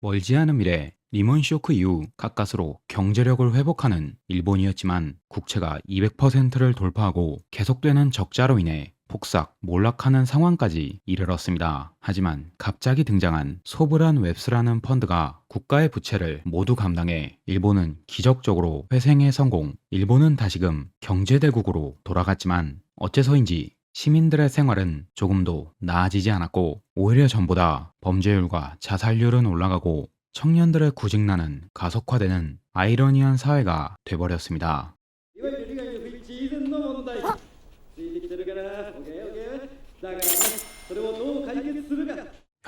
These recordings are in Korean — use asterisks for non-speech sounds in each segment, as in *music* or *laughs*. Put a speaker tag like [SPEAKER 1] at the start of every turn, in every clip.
[SPEAKER 1] 멀지 않은 미래 리먼 쇼크 이후 가까스로 경제력을 회복하는 일본이었지만 국채가 200%를 돌파하고 계속되는 적자로 인해 폭삭 몰락하는 상황까지 이르렀습니다. 하지만 갑자기 등장한 소브란 웹스라는 펀드가 국가의 부채를 모두 감당해 일본은 기적적으로 회생에 성공. 일본은 다시금 경제대국으로 돌아갔지만 어째서인지 시민들의 생활은 조금도 나아지지 않았고 오히려 전보다 범죄율과 자살률은 올라가고 청년들의 구직난은 가속화되는 아이러니한 사회가 돼버렸습니다.
[SPEAKER 2] い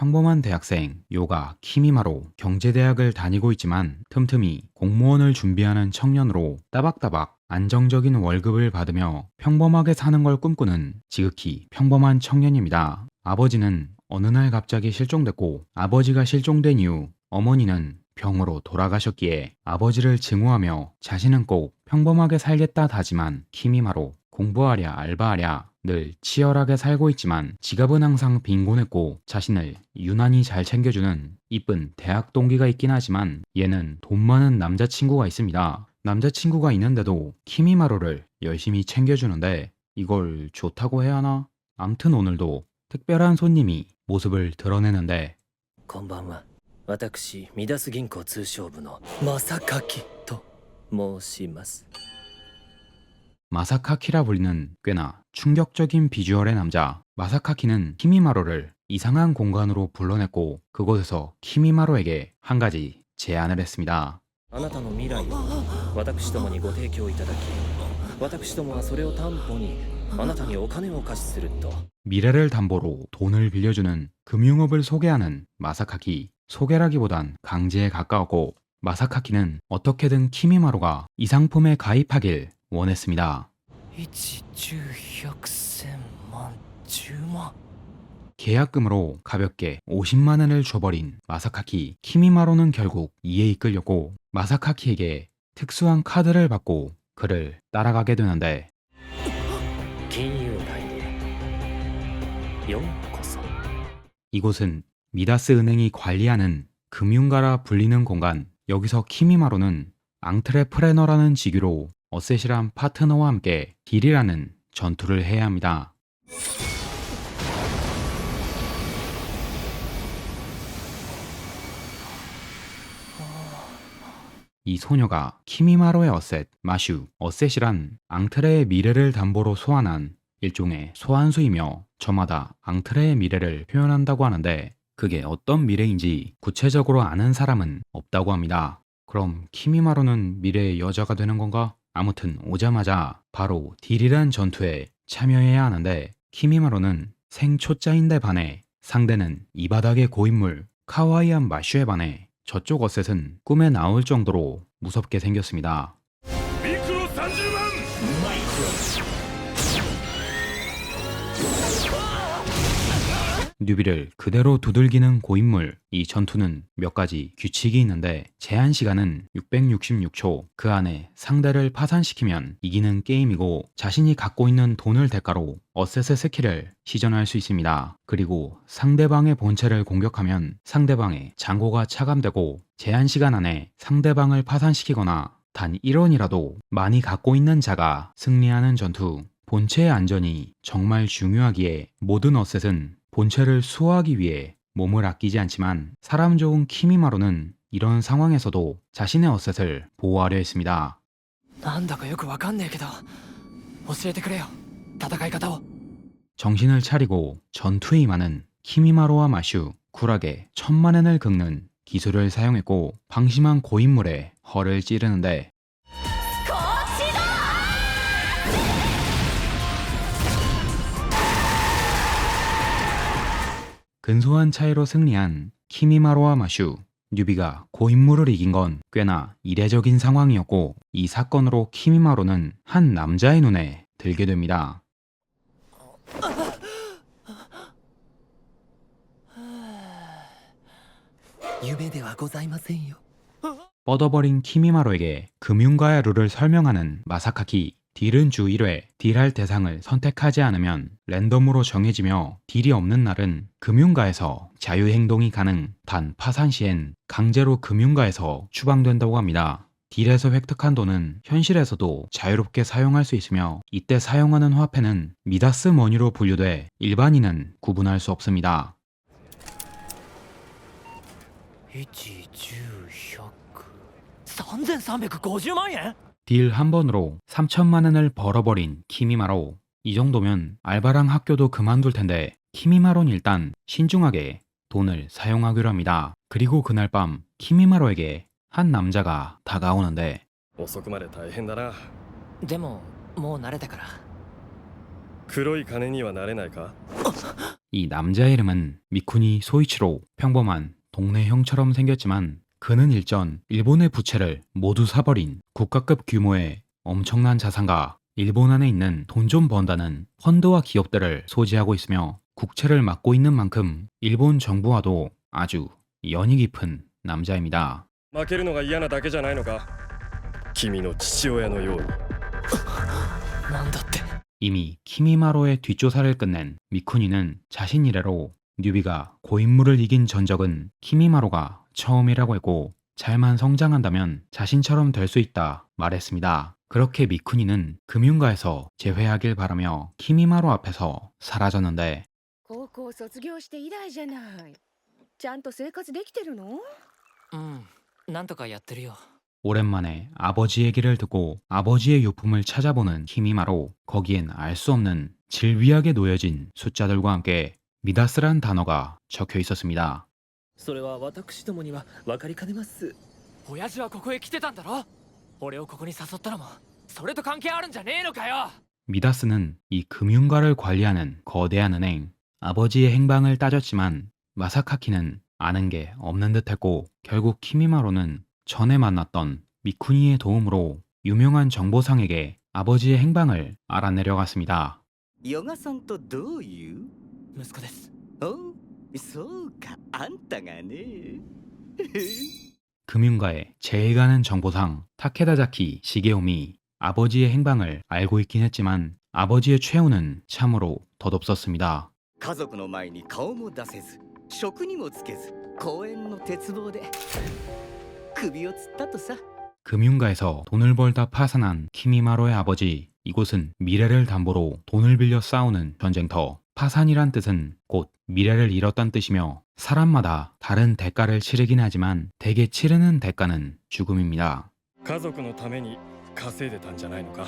[SPEAKER 1] 평범한 대학생 요가 키미마로 경제대학을 다니고 있지만 틈틈이 공무원을 준비하는 청년으로 따박따박 안정적인 월급을 받으며 평범하게 사는 걸 꿈꾸는 지극히 평범한 청년입니다. 아버지는 어느 날 갑자기 실종됐고 아버지가 실종된 이후 어머니는 병으로 돌아가셨기에 아버지를 증오하며 자신은 꼭 평범하게 살겠다 다짐한 키미마로 공부하랴 알바하랴 늘 치열하게 살고 있지만 지갑은 항상 빈곤했고 자신을 유난히 잘 챙겨주는 이쁜 대학 동기가 있긴 하지만 얘는 돈 많은 남자친구가 있습니다. 남자친구가 있는데도 키미마로를 열심히 챙겨주는데 이걸 좋다고 해야 하나? 암튼 오늘도 특별한 손님이 모습을 드러내는데
[SPEAKER 3] こんばんは私ミダス銀行通商部の正垣と申します
[SPEAKER 1] 마사카키라 불리는 꽤나 충격적인 비주얼의 남자 마사카키는 키미마로를 이상한 공간으로 불러냈고 그곳에서 키미마로에게 한 가지 제안을 했습니다.
[SPEAKER 3] あなたの未来を私どもにご提供いただき私どもはそれを担保にあなたにお金をお貸しすると
[SPEAKER 1] 미래를 담보로 돈을 빌려주는 금융업을 소개하는 마사카키 소개라기보단 강제에 가까웠고 마사카키는 어떻게든 키미마로가 이 상품에 가입하길 원했습니다. 계약금으로 가볍게 50만 원을 줘버린 마사카키 키미마로는 결국 이에 이끌려고 마사카키에게 특수한 카드를 받고 그를 따라가게 되는데 이곳은 미다스 은행이 관리하는 금융가라 불리는 공간. 여기서 키미마로는 앙트레프레너라는 직위로 어셋이란 파트너와 함께 딜이라는 전투를 해야 합니다. 이 소녀가 키미마로의 어셋, 마슈, 어셋이란 앙트레의 미래를 담보로 소환한 일종의 소환수이며 저마다 앙트레의 미래를 표현한다고 하는데 그게 어떤 미래인지 구체적으로 아는 사람은 없다고 합니다. 그럼 키미마로는 미래의 여자가 되는 건가? 아무튼 오자마자 바로 딜이란 전투에 참여해야 하는데 키미마로는 생초짜인데 반해 상대는 이 바닥의 고인물 카와이안 마슈에 반해 저쪽 어셋은 꿈에 나올 정도로 무섭게 생겼습니다.
[SPEAKER 4] 미크로 단지만! 마이크로.
[SPEAKER 1] 뉴비를 그대로 두들기는 고인물. 이 전투는 몇 가지 규칙이 있는데 제한 시간은 666초. 그 안에 상대를 파산시키면 이기는 게임이고 자신이 갖고 있는 돈을 대가로 어셋의 스킬을 시전할 수 있습니다. 그리고 상대방의 본체를 공격하면 상대방의 장고가 차감되고 제한 시간 안에 상대방을 파산시키거나 단 1원이라도 많이 갖고 있는 자가 승리하는 전투. 본체의 안전이 정말 중요하기에 모든 어셋은 본체를 수호하기 위해 몸을 아끼지 않지만 사람 좋은 키미마로는 이런 상황에서도 자신의 어셋을 보호하려 했습니다.
[SPEAKER 3] なんだかよくわかんねえけど教えてくれよ戦い方を
[SPEAKER 1] 정신을 차리고 전투에 임하는 키미마로와 마슈 쿨하게 천만엔을 긁는 기술을 사용했고 방심한 고인물의 허를 찌르는데 근소한 차이로 승리한 키미마로와 마슈, 뉴비가 고인물을 이긴 건 꽤나 이례적인 상황이었고 이 사건으로 키미마로는 한 남자의 눈에 들게 됩니다. 뻗어버린 키미마로에게 금융가의 룰을 설명하는 마사카키 딜은 주 1회 딜할 대상을 선택하지 않으면 랜덤으로 정해지며 딜이 없는 날은 금융가에서 자유행동이 가능 단 파산 시엔 강제로 금융가에서 추방된다고 합니다. 딜에서 획득한 돈은 현실에서도 자유롭게 사용할 수 있으며 이때 사용하는 화폐는 미다스 머니로 분류돼 일반인은 구분할 수 없습니다.
[SPEAKER 3] 1103350万円
[SPEAKER 1] 딜 한 번으로 3천만 원을 벌어버린 키미마로 이 정도면 알바랑 학교도 그만둘 텐데 키미마로는 일단 신중하게 돈을 사용하기로 합니다. 그리고 그날 밤 키미마로에게 한 남자가 다가오는데
[SPEAKER 4] 遅くまで大変だな
[SPEAKER 3] でももう慣れたから
[SPEAKER 4] 黒い金にはなれないか
[SPEAKER 1] 이 남자의 이름은 미쿠니 소이치로 평범한 동네 형처럼 생겼지만 그는 일전 일본의 부채를 모두 사버린 국가급 규모의 엄청난 자산가 일본 안에 있는 돈 좀 번다는 펀드와 기업들을 소지하고 있으며 국채를 맡고 있는 만큼 일본 정부와도 아주 연이 깊은 남자입니다.
[SPEAKER 4] 負けるのが嫌なだけじゃないのか君の父親のように
[SPEAKER 3] なんだって *laughs*
[SPEAKER 1] 이미 키미마로의 뒷조사를 끝낸 미쿠니는 자신 이래로 뉴비가 고인물을 이긴 전적은 키미마로가 처음이라고 했고 잘만 성장한다면 자신처럼 될 수 있다 말했습니다. 그렇게 미쿠니는 금융가에서 재회하길 바라며 키미마로 앞에서 사라졌는데 오랜만에 아버지 얘기를 듣고 아버지의 유품을 찾아보는 키미마로 거기엔 알 수 없는 질비하게 놓여진 숫자들과 함께 미다스란 단어가 적혀 있었습니다.
[SPEAKER 3] それは私どもには分かりかねます親父はここへ来てたんだろ俺をここに誘ったのもそれと関係あるんじゃねえのかよ
[SPEAKER 1] 미다스는 이 금융가를 관리하는 거대한 은행, 아버지의 행방을 따졌지만 마사카키는 아는 게 없는 듯했고 결국 키미마로는 전에 만났던 미쿠니의 도움으로 유명한 정보상에게 아버지의 행방을 알아내려 갔습니다.
[SPEAKER 5] ヨガさんとどういう
[SPEAKER 3] 息子です
[SPEAKER 5] お そうかあんたがね
[SPEAKER 1] 금융가에 제의가는 정보상 타케다자키 시게오미 아버지의 행방을 알고 있긴 했지만 아버지의 최후는 참으로 덧없었습니다.
[SPEAKER 5] 家族の前に顔も出せず職にもつけず公園の鉄棒で首をつったとさ
[SPEAKER 1] 금융가에서 돈을 벌다 파산한 키미마로의 아버지. 이곳은 미래를 담보로 돈을 빌려 싸우는 전쟁터. 파산이란 뜻은 곧 미래를 잃었단 뜻이며 사람마다 다른 대가를 치르긴 하지만 대개 치르는 대가는 죽음입니다.
[SPEAKER 4] 家族のために稼いでたんじゃないのか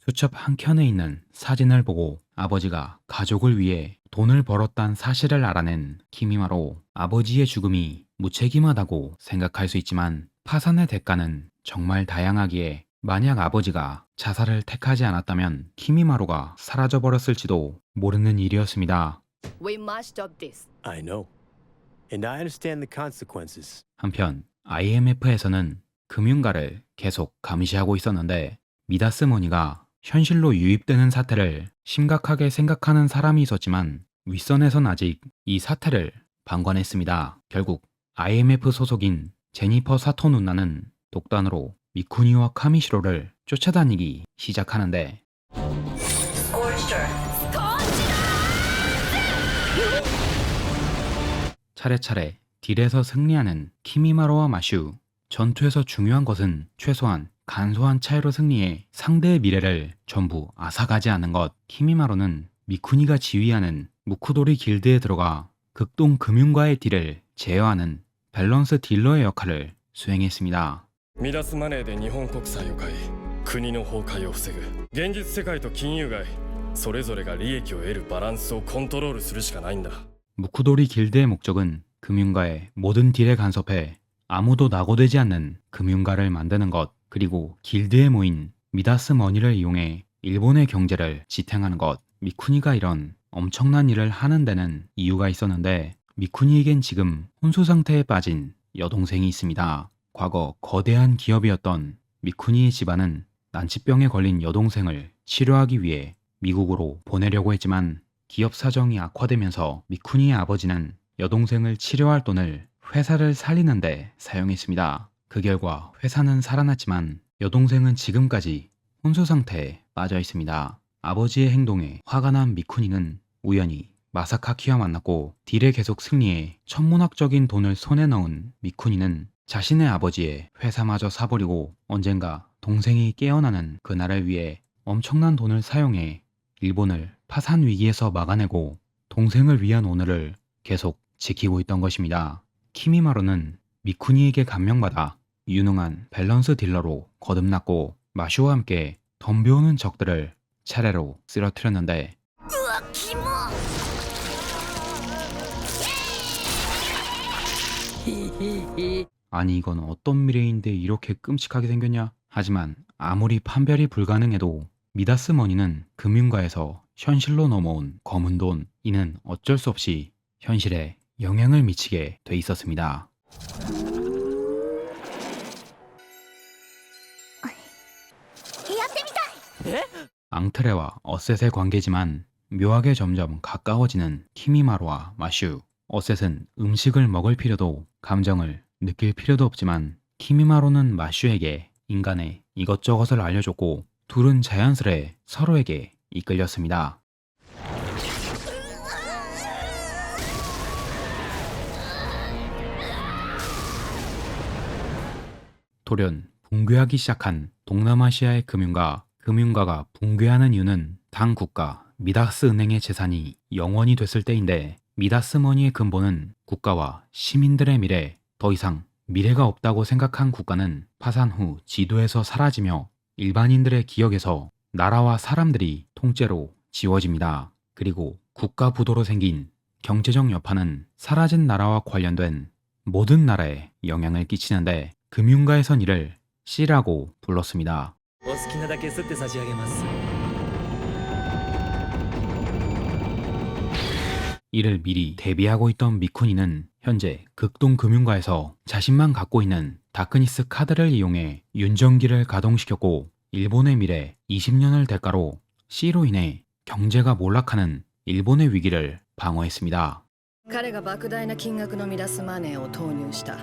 [SPEAKER 1] 수첩 한 켠에 있는 사진을 보고 아버지가 가족을 위해 돈을 벌었단 사실을 알아낸 키미마로 아버지의 죽음이 무책임하다고 생각할 수 있지만 파산의 대가는 정말 다양하기에 만약 아버지가 자살을 택하지 않았다면 키미마로가 사라져 버렸을지도 모르는 일이었습니다.
[SPEAKER 6] We must stop this
[SPEAKER 7] I know. And I understand the consequences.
[SPEAKER 1] 한편 IMF에서는 금융가를 계속 감시하고 있었는데 미다스 머니가 현실로 유입되는 사태를 심각하게 생각하는 사람이 있었지만 윗선에선 아직 이 사태를 방관했습니다. 결국 IMF 소속인 제니퍼 사토 누나는 독단으로 미쿠니와 카미시로를 쫓아다니기 시작하는데 차례차례 딜에서 승리하는 키미마로와 마슈 전투에서 중요한 것은 최소한 간소한 차이로 승리해 상대의 미래를 전부 앗아가지 않는 것. 키미마로는 미쿠니가 지휘하는 무쿠도리 길드에 들어가 극동 금융가의 딜을 제어하는 밸런스 딜러의 역할을 수행했습니다.
[SPEAKER 4] 乱すマネーで日本国債を買い国の崩壊を防ぐ現実世界と金融街それぞれが利益を得るバランスをコントロールするしかないんだ
[SPEAKER 1] 무쿠도리 길드의 목적은 금융가의 모든 딜에 간섭해 아무도 낙오되지 않는 금융가를 만드는 것, 그리고 길드에 모인 미다스 머니를 이용해 일본의 경제를 지탱하는 것. 미쿠니가 이런 엄청난 일을 하는 데는 이유가 있었는데 미쿠니에겐 지금 혼수 상태에 빠진 여동생이 있습니다. 과거 거대한 기업이었던 미쿠니의 집안은 난치병에 걸린 여동생을 치료하기 위해 미국으로 보내려고 했지만 기업 사정이 악화되면서 미쿠니의 아버지는 여동생을 치료할 돈을 회사를 살리는데 사용했습니다. 그 결과 회사는 살아났지만 여동생은 지금까지 혼수 상태에 빠져 있습니다. 아버지의 행동에 화가 난 미쿠니는 우연히 마사카키와 만났고 딜에 계속 승리해 천문학적인 돈을 손에 넣은 미쿠니는 자신의 아버지의 회사마저 사버리고 언젠가 동생이 깨어나는 그날을 위해 엄청난 돈을 사용해 일본을 파산 위기에서 막아내고 동생을 위한 오늘을 계속 지키고 있던 것입니다. 키미마루는 미쿠니에게 감명받아 유능한 밸런스 딜러로 거듭났고 마쇼와 함께 덤벼오는 적들을 차례로 쓰러뜨렸는데 *laughs* 아니 이건 어떤 미래인데 이렇게 끔찍하게 생겼냐? 하지만 아무리 판별이 불가능해도 미다스 머니는 금융가에서 현실로 넘어온 검은 돈 이는 어쩔 수 없이 현실에 영향을 미치게 돼 있었습니다. 앙트레와 어셋의 관계지만 묘하게 점점 가까워지는 키미마루와 마슈. 어셋은 음식을 먹을 필요도 감정을 느낄 필요도 없지만 키미마루는 마슈에게 인간의 이것저것을 알려줬고 둘은 자연스레 서로에게 이끌렸습니다. 돌연 붕괴하기 시작한 동남아시아의 금융가, 금융가가 붕괴하는 이유는 당 국가 미다스 은행의 재산이 영원이 됐을 때인데 미다스 머니의 근본은 국가와 시민들의 미래, 더 이상 미래가 없다고 생각한 국가는 파산 후 지도에서 사라지며 일반인들의 기억에서 나라와 사람들이 통째로 지워집니다. 그리고 국가 부도로 생긴 경제적 여파는 사라진 나라와 관련된 모든 나라에 영향을 끼치는데 금융가에선 이를 C라고 불렀습니다. 이를 미리 대비하고 있던 미쿠니는 현재 극동금융가에서 자신만 갖고 있는 다크니스 카드를 이용해 윤전기를 가동시켰고 일본의 미래 20년을 대가로 C로 인해 경제가 몰락하는 일본의 위기를 방어했습니다.
[SPEAKER 6] 彼が莫大な金額のミダスマネーを投入した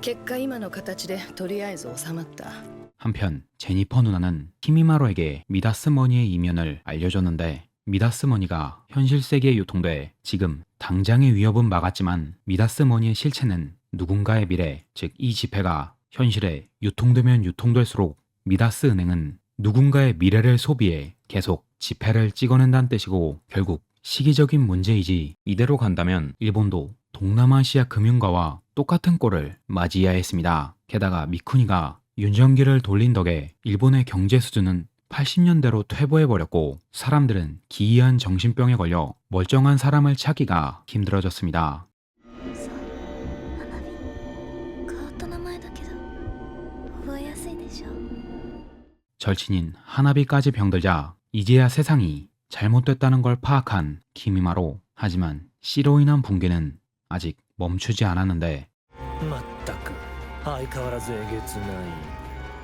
[SPEAKER 6] 結果今の形でとりあえず収まった
[SPEAKER 1] 한편 제니퍼 누나는 키미마로에게 미다스 머니의 이면을 알려줬는데 미다스 머니가 현실 세계에 유통돼 지금 당장의 위협은 막았지만 미다스 머니의 실체는 누군가의 미래, 즉 이 지폐가 현실에 유통되면 유통될수록 미다스 은행은 누군가의 미래를 소비해 계속 지폐를 찍어낸다는 뜻이고 결국 시기적인 문제이지 이대로 간다면 일본도 동남아시아 금융가와 똑같은 꼴을 맞이해야 했습니다. 게다가 미쿠니가 윤전기를 돌린 덕에 일본의 경제 수준은 80년대로 퇴보해버렸고 사람들은 기이한 정신병에 걸려 멀쩡한 사람을 찾기가 힘들어졌습니다. 절친인 하나비까지 병들자 이제야 세상이 잘못됐다는 걸 파악한 김이마로 하지만 씨로 인한 붕괴는 아직 멈추지 않았는데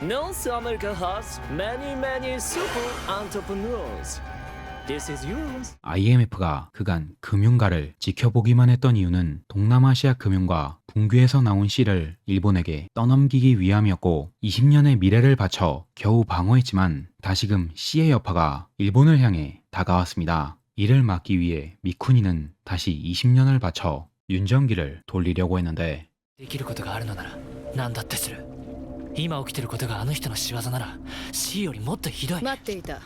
[SPEAKER 3] まったく相変わらずえげつない North America has many many super entrepreneurs This is yours
[SPEAKER 1] IMF가 그간 금융가를 지켜보기만 했던 이유는 동남아시아 금융가 붕괴에서 나온 씨를 일본에게 떠넘기기 위함이었고 20년의 미래를 바쳐 겨우 방어했지만 다시금 씨의 여파가 일본을 향해 다가왔습니다. 이를 막기 위해 미쿠니는 다시 20년을 바쳐 윤전기를 돌리려고 했는데
[SPEAKER 3] できることがあるのなら何だってする 今起きてることがあの人の仕業なら C よりもっとひどい
[SPEAKER 6] 待っていた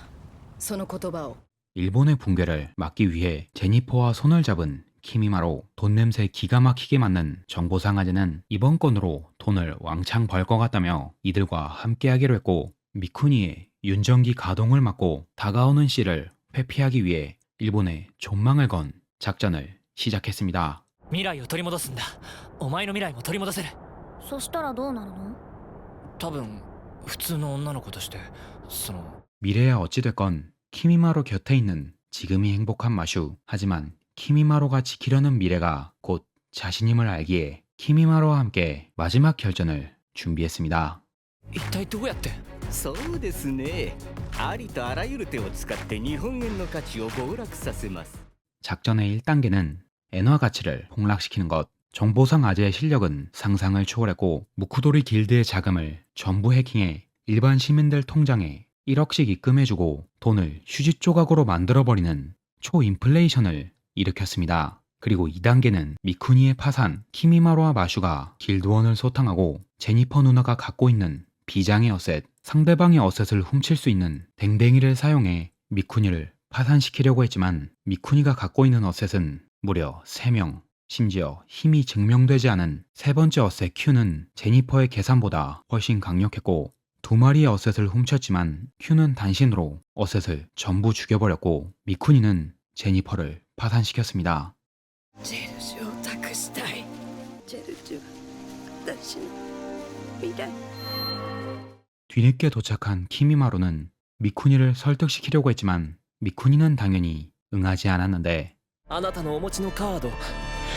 [SPEAKER 6] その言葉を
[SPEAKER 1] 일본의 붕괴를 막기 위해 제니퍼와 손을 잡은 키미마로 돈 냄새 기가 막히게 맞는 정보상아지는 이번 건으로 돈을 왕창 벌 것 같다며 이들과 함께하기로 했고 미쿠니의 윤전기 가동을 막고 다가오는 씨를 회피하기 위해 일본에 존망을 건 작전을 시작했습니다.
[SPEAKER 3] 未来を取り戻すんだお前の未来も取り戻せる
[SPEAKER 8] そしたらどうなるの
[SPEAKER 3] 多分普通の女の子としてその
[SPEAKER 1] 미래야 어찌됐건 키미마로 곁에 있는 지금이 행복한 마슈. 하지만 키미마로가 지키려는 미래가 곧 자신임을 알기에 키미마로와 함께 마지막 결전을 준비했습니다.
[SPEAKER 3] 一体どうやって
[SPEAKER 5] そうですねありとあらゆる手を使って日本円の価値を暴落させます
[SPEAKER 1] 작전의 1단계는 엔화 가치를 폭락시키는 것. 정보상 아재의 실력은 상상을 초월했고 무쿠도리 길드의 자금을 전부 해킹해 일반 시민들 통장에 1억씩 입금해주고 돈을 휴지 조각으로 만들어버리는 초인플레이션을 일으켰습니다. 그리고 2단계는 미쿠니의 파산, 키미마루와 마슈가 길드원을 소탕하고 제니퍼 누나가 갖고 있는 비장의 어셋, 상대방의 어셋을 훔칠 수 있는 댕댕이를 사용해 미쿠니를 파산시키려고 했지만 미쿠니가 갖고 있는 어셋은 무려 3명, 심지어 힘이 증명되지 않은 세 번째 어셋 Q는 제니퍼의 계산보다 훨씬 강력했고 두 마리의 어셋을 훔쳤지만 Q는 단신으로 어셋을 전부 죽여버렸고 미쿠니는 제니퍼를 파산시켰습니다. 뒤늦게 도착한 키미마루는 미쿠니를 설득시키려고 했지만 미쿠니는 당연히 응하지 않았는데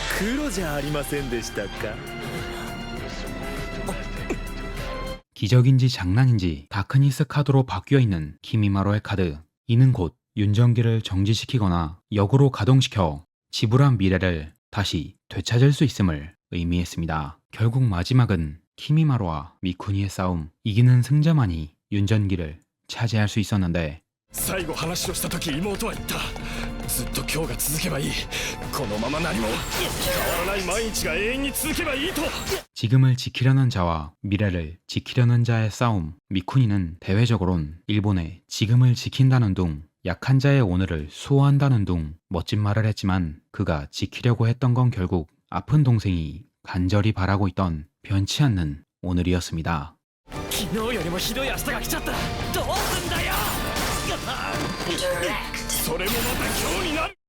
[SPEAKER 3] あなたのお持ちのカード黒じゃありませんでしたか
[SPEAKER 1] 기적인지 장난인지 다크니스 카드로 바뀌어 있는 키미마로의 카드. 이는 곧 윤전기를 정지시키거나 역으로 가동시켜 지불한 미래를 다시 되찾을 수 있음을 의미했습니다. 결국 마지막은 키미마로와 미쿠니의 싸움. 이기는 승자만이 윤전기를 차지할 수 있었는데
[SPEAKER 4] 最後話をした時妹は言った ずっと今日が続けばいいこのまま何も変わらない毎日が永遠に続けばいいと
[SPEAKER 1] 지금을 지키려는 자와 미래를 지키려는 자의 싸움. 미쿠니는 대외적으론 일본의 지금을 지킨다는 둥, 약한 자의 오늘을 수호한다는 둥 멋진 말을 했지만 그가 지키려고 했던 건 결국 아픈 동생이 간절히 바라고 있던 변치 않는 오늘이었습니다.
[SPEAKER 3] 昨日よりもひどい明日が来ちゃったどうすんだよ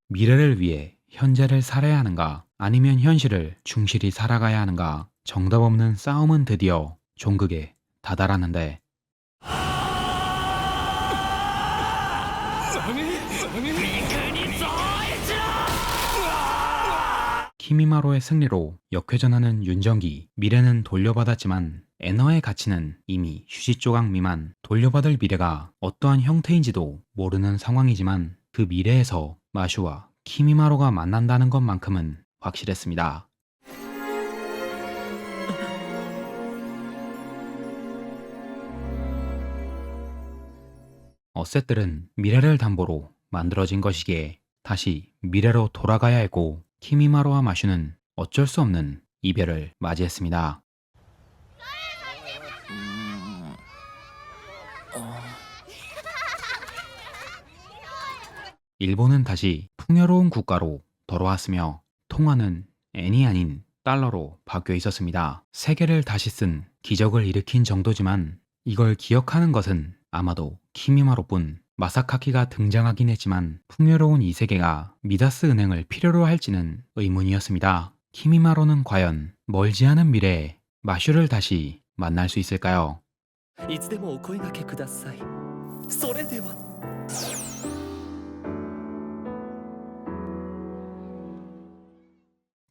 [SPEAKER 1] 미래를 위해 현재를 살아야 하는가 아니면 현실을 충실히 살아가야 하는가 정답 없는 싸움은 드디어 종극에 다다랐는데. 키미마로의 승리로 역회전하는 윤정기 미래는 돌려받았지만 에너의 가치는 이미 휴지 조각 미만 돌려받을 미래가 어떠한 형태인지도 모르는 상황이지만 그 미래에서 마슈와 키미마로가 만난다는 것만큼은 확실했습니다. 어셋들은 미래를 담보로 만들어진 것이기에 다시 미래로 돌아가야 했고 키미마로와 마슈는 어쩔 수 없는 이별을 맞이했습니다. 일본은 다시 풍요로운 국가로 돌아왔으며 통화는 엔이 아닌 달러로 바뀌어 있었습니다. 세계를 다시 쓴 기적을 일으킨 정도지만 이걸 기억하는 것은 아마도 키미마로뿐 마사카키가 등장하긴 했지만 풍요로운 이 세계가 미다스 은행을 필요로 할지는 의문이었습니다. 키미마로는 과연 멀지 않은 미래에 마슈를 다시 만날 수 있을까요?
[SPEAKER 3] いつでもお声掛けくださいそれでは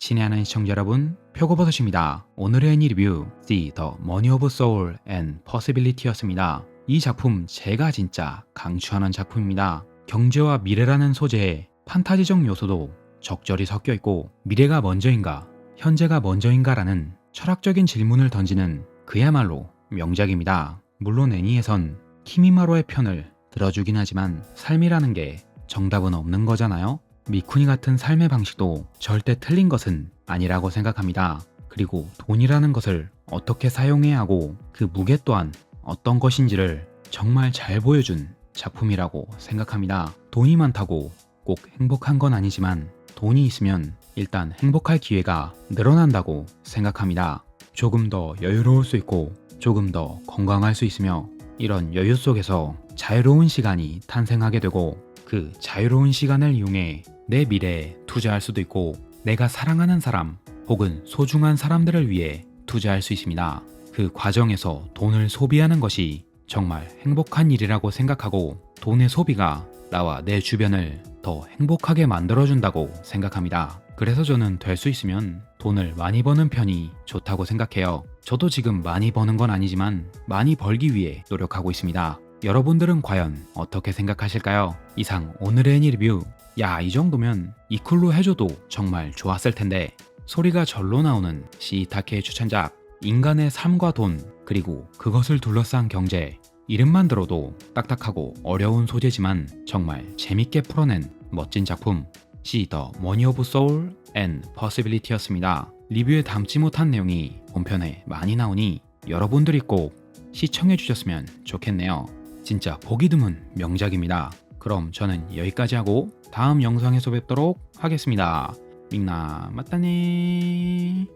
[SPEAKER 1] 친애하는 시청자 여러분, 표고버섯입니다. 오늘의 애니 리뷰 See the Money of Soul and Possibility였습니다. 이 작품 제가 진짜 강추하는 작품입니다. 경제와 미래라는 소재에 판타지적 요소도 적절히 섞여 있고 미래가 먼저인가, 현재가 먼저인가라는 철학적인 질문을 던지는 그야말로 명작입니다. 물론 애니에선 키미마로의 편을 들어주긴 하지만 삶이라는 게 정답은 없는 거잖아요. 미쿠니 같은 삶의 방식도 절대 틀린 것은 아니라고 생각합니다. 그리고 돈이라는 것을 어떻게 사용해야 하고 그 무게 또한 어떤 것인지를 정말 잘 보여준 작품이라고 생각합니다. 돈이 많다고 꼭 행복한 건 아니지만 돈이 있으면 일단 행복할 기회가 늘어난다고 생각합니다. 조금 더 여유로울 수 있고 조금 더 건강할 수 있으며 이런 여유 속에서 자유로운 시간이 탄생하게 되고 그 자유로운 시간을 이용해 내 미래에 투자할 수도 있고 내가 사랑하는 사람 혹은 소중한 사람들을 위해 투자할 수 있습니다. 그 과정에서 돈을 소비하는 것이 정말 행복한 일이라고 생각하고 돈의 소비가 나와 내 주변을 더 행복하게 만들어준다고 생각합니다. 그래서 저는 될 수 있으면 돈을 많이 버는 편이 좋다고 생각해요. 저도 지금 많이 버는 건 아니지만 많이 벌기 위해 노력하고 있습니다. 여러분들은 과연 어떻게 생각하실까요? 이상 오늘의 애니 리뷰. 야, 이 정도면 이쿨로 해줘도 정말 좋았을 텐데 소리가 절로 나오는 시타케의 추천작 인간의 삶과 돈 그리고 그것을 둘러싼 경제 이름만 들어도 딱딱하고 어려운 소재지만 정말 재밌게 풀어낸 멋진 작품 시더 머니 오브 소울 앤 퍼시빌리티였습니다. 리뷰에 담지 못한 내용이 본편에 많이 나오니 여러분들이 꼭 시청해 주셨으면 좋겠네요. 진짜 보기 드문 명작입니다. 그럼 저는 여기까지 하고 다음 영상에서 뵙도록 하겠습니다. 밍나 맞다니